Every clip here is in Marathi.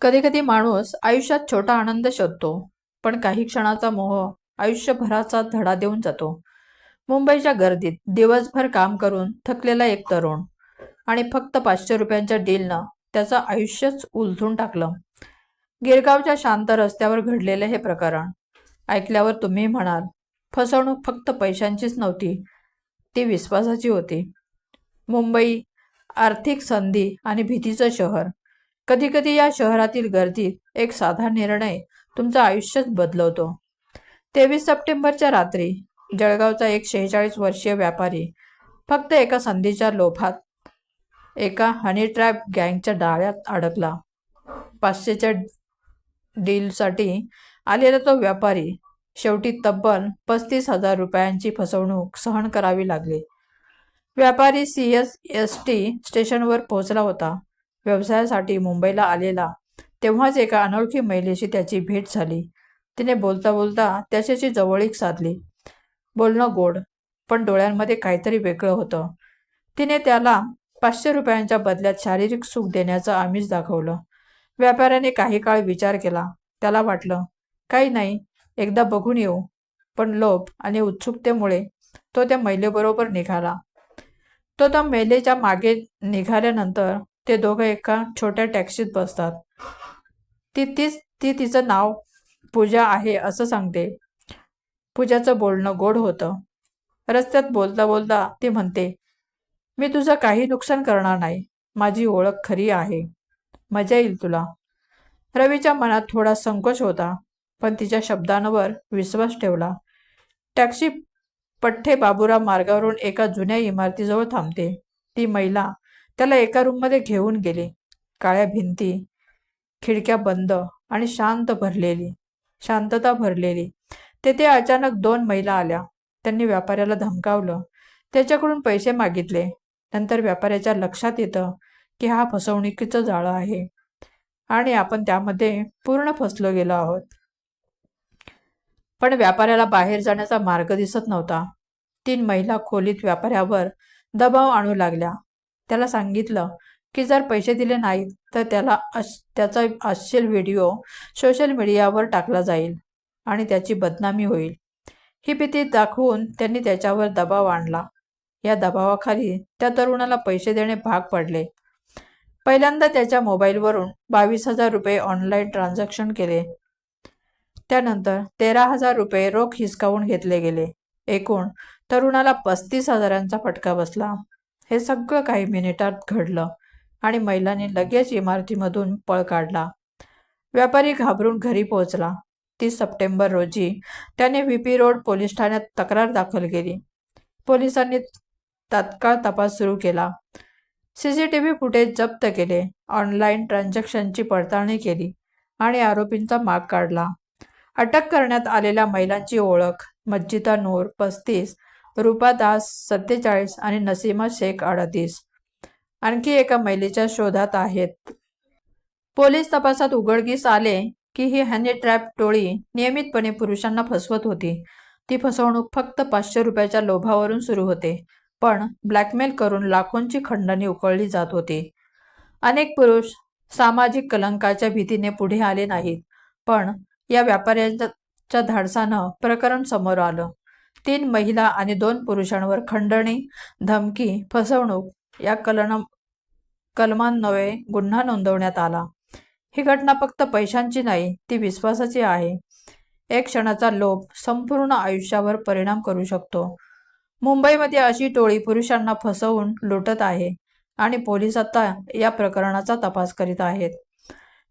कधीकधी माणूस आयुष्यात छोटा आनंद शोधतो पण काही क्षणाचा मोह आयुष्यभराचा धडा देऊन जातो. मुंबईच्या गर्दीत दिवसभर काम करून थकलेला एक तरुण आणि फक्त पाचशे रुपयांच्या डीलनं त्याचं आयुष्यच उलथून टाकलं. गिरगावच्या शांत रस्त्यावर घडलेलं हे प्रकरण ऐकल्यावर तुम्ही म्हणाल फसवणूक फक्त पैशांचीच नव्हती ती विश्वासाची होती. मुंबई आर्थिक संधी आणि भीतीचं शहर कधीकधी या शहरातील गर्दीत एक साधा निर्णय तुमचं आयुष्यच बदलवतो. तेवीस सप्टेंबरच्या रात्री जळगावचा एक शेहेचाळीस वर्षीय व्यापारी फक्त एका संधीच्या लोभात एका हनी ट्रॅप गँगच्या डाळ्यात अडकला. पाचशेच्या डीलसाठी आलेला तो व्यापारी शेवटी तब्बल पस्तीस हजार रुपयांची फसवणूक सहन करावी लागली. व्यापारी सी एस एस टी स्टेशनवर पोहोचला होता. व्यवसायासाठी मुंबईला आलेला तेव्हाच एका अनोळखी महिलेशी त्याची भेट झाली. तिने बोलता बोलता त्याच्याशी जवळीक साधली. बोलणं गोड पण डोळ्यांमध्ये काहीतरी वेगळं होतं. तिने त्याला पाचशे रुपयांच्या बदल्यात शारीरिक सुख देण्याचं आमिष दाखवलं. व्यापाऱ्याने काही काळ विचार केला. त्याला वाटलं काही नाही एकदा बघून येऊ. पण लोभ आणि उत्सुकतेमुळे तो त्या महिलेबरोबर निघाला. तो त्या महिलेच्या मागे निघाल्यानंतर ते दोघं एका छोट्या टॅक्सीत बसतात. ती तीच ती तिचं नाव पूजा आहे असं सांगते. पूजाचं बोलणं गोड होतं. रस्त्यात बोलता बोलता ती म्हणते मी तुझं काही नुकसान करणार नाही. माझी ओळख खरी आहे. मजा येईल तुला. रवीच्या मनात थोडा संकोच होता पण तिच्या शब्दांवर विश्वास ठेवला. टॅक्सी पठ्ठे बाबुराव मार्गावरून एका जुन्या इमारतीजवळ थांबते. ती महिला त्याला एका रूममध्ये घेऊन गेले. काळ्या भिंती खिडक्या बंद आणि शांत भरलेली शांतता भरलेली. तेथे अचानक दोन महिला आल्या. त्यांनी व्यापाऱ्याला धमकावलं. त्याच्याकडून पैसे मागितले. नंतर व्यापाऱ्याच्या लक्षात येतं की हा फसवणुकीचं जाळं आहे आणि आपण त्यामध्ये पूर्ण फसलो गेलो आहोत. पण व्यापाऱ्याला बाहेर जाण्याचा मार्ग दिसत नव्हता. तीन महिला खोलीत व्यापाऱ्यावर दबाव आणू लागल्या. त्याला सांगितलं की जर पैसे दिले नाहीत तर त्याला अश त्याचा अश्लील व्हिडिओ सोशल मीडियावर टाकला जाईल आणि त्याची बदनामी होईल. ही भीती दाखवून त्यांनी त्याच्यावर दबाव आणला. या दबावाखाली त्या तरुणाला पैसे देणे भाग पडले. पहिल्यांदा त्याच्या मोबाईलवरून बावीस हजार रुपये ऑनलाईन ट्रान्झॅक्शन केले. त्यानंतर तेरा हजार रुपये रोख हिसकावून घेतले गेले. एकूण तरुणाला पस्तीस हजारांचा फटका बसला. हे सगळं काही मिनिटात घडलं आणि महिलांनी लगेच इमारतीमधून पळ काढला. व्यापारी घाबरून घरी पोहोचला. तीस सप्टेंबर रोजी त्याने व्ही पी रोड पोलीस ठाण्यात तक्रार दाखल केली. पोलिसांनी तात्काळ तपास सुरू केला. C C T V footage जप्त केले ऑनलाईन ट्रान्झॅक्शनची पडताळणी केली आणि आरोपींचा माग काढला. अटक करण्यात आलेल्या महिलांची ओळख मज्जिदा नूर पस्तीस रुपा दास सत्तेचाळीस आणि नसीमा शेख अडतीस. आणखी एका महिलेच्या शोधात आहेत. पोलीस तपासात उघडकीस आले की ही हॅनी ट्रॅप टोळी नियमितपणे पुरुषांना फसवत होती. ती फसवणूक फक्त पाचशे रुपयाच्या लोभावरून सुरू होते पण ब्लॅकमेल करून लाखोंची खंडणी उकळली जात होती. अनेक पुरुष सामाजिक कलंकाच्या भीतीने पुढे आले नाहीत पण या व्यापाऱ्यांच्या धाडसानं प्रकरण समोर आलं. तीन महिला आणि दोन पुरुषांवर खंडणी धमकी फसवणूक या कलन कलमांन्वये गुन्हा नोंदवण्यात आला. ही घटना फक्त पैशांची नाही ती विश्वासाची आहे. एक क्षणाचा लोभ संपूर्ण आयुष्यावर परिणाम करू शकतो. मुंबईमध्ये अशी टोळी पुरुषांना फसवून लुटत आहे आणि पोलीस आता या प्रकरणाचा तपास करीत आहेत.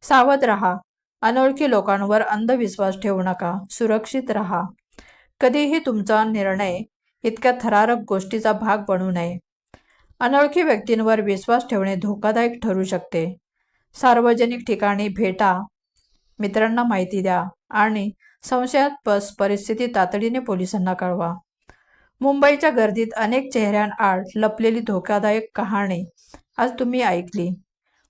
सावध रहा. अनोळखी लोकांवर अंधविश्वास ठेवू नका. सुरक्षित राहा. कधीही तुमचा निर्णय इतक्या थरारक गोष्टीचा भाग बनू नये. अनोळखी व्यक्तींवर विश्वास ठेवणे धोकादायक ठरू शकते. सार्वजनिक ठिकाणी भेटा मित्रांना माहिती द्या आणि संशयास्पद परिस्थिती तातडीने पोलिसांना कळवा. मुंबईच्या गर्दीत अनेक चेहऱ्यांआड लपलेली धोकादायक कहाणी आज तुम्ही ऐकली.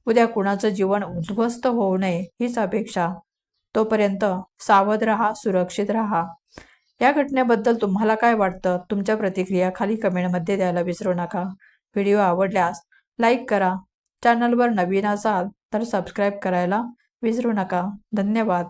उद्या कुणाचं जीवन उद्ध्वस्त होऊ नये हीच अपेक्षा. तोपर्यंत सावध राहा सुरक्षित राहा. या घटनेबद्दल तुम्हाला काय वाटतं? तुमच्या प्रतिक्रिया खाली कमेंटमध्ये द्यायला विसरू नका. व्हिडिओ आवडल्यास लाईक करा. चॅनलवर नवीन असाल तर सबस्क्राईब करायला विसरू नका. धन्यवाद.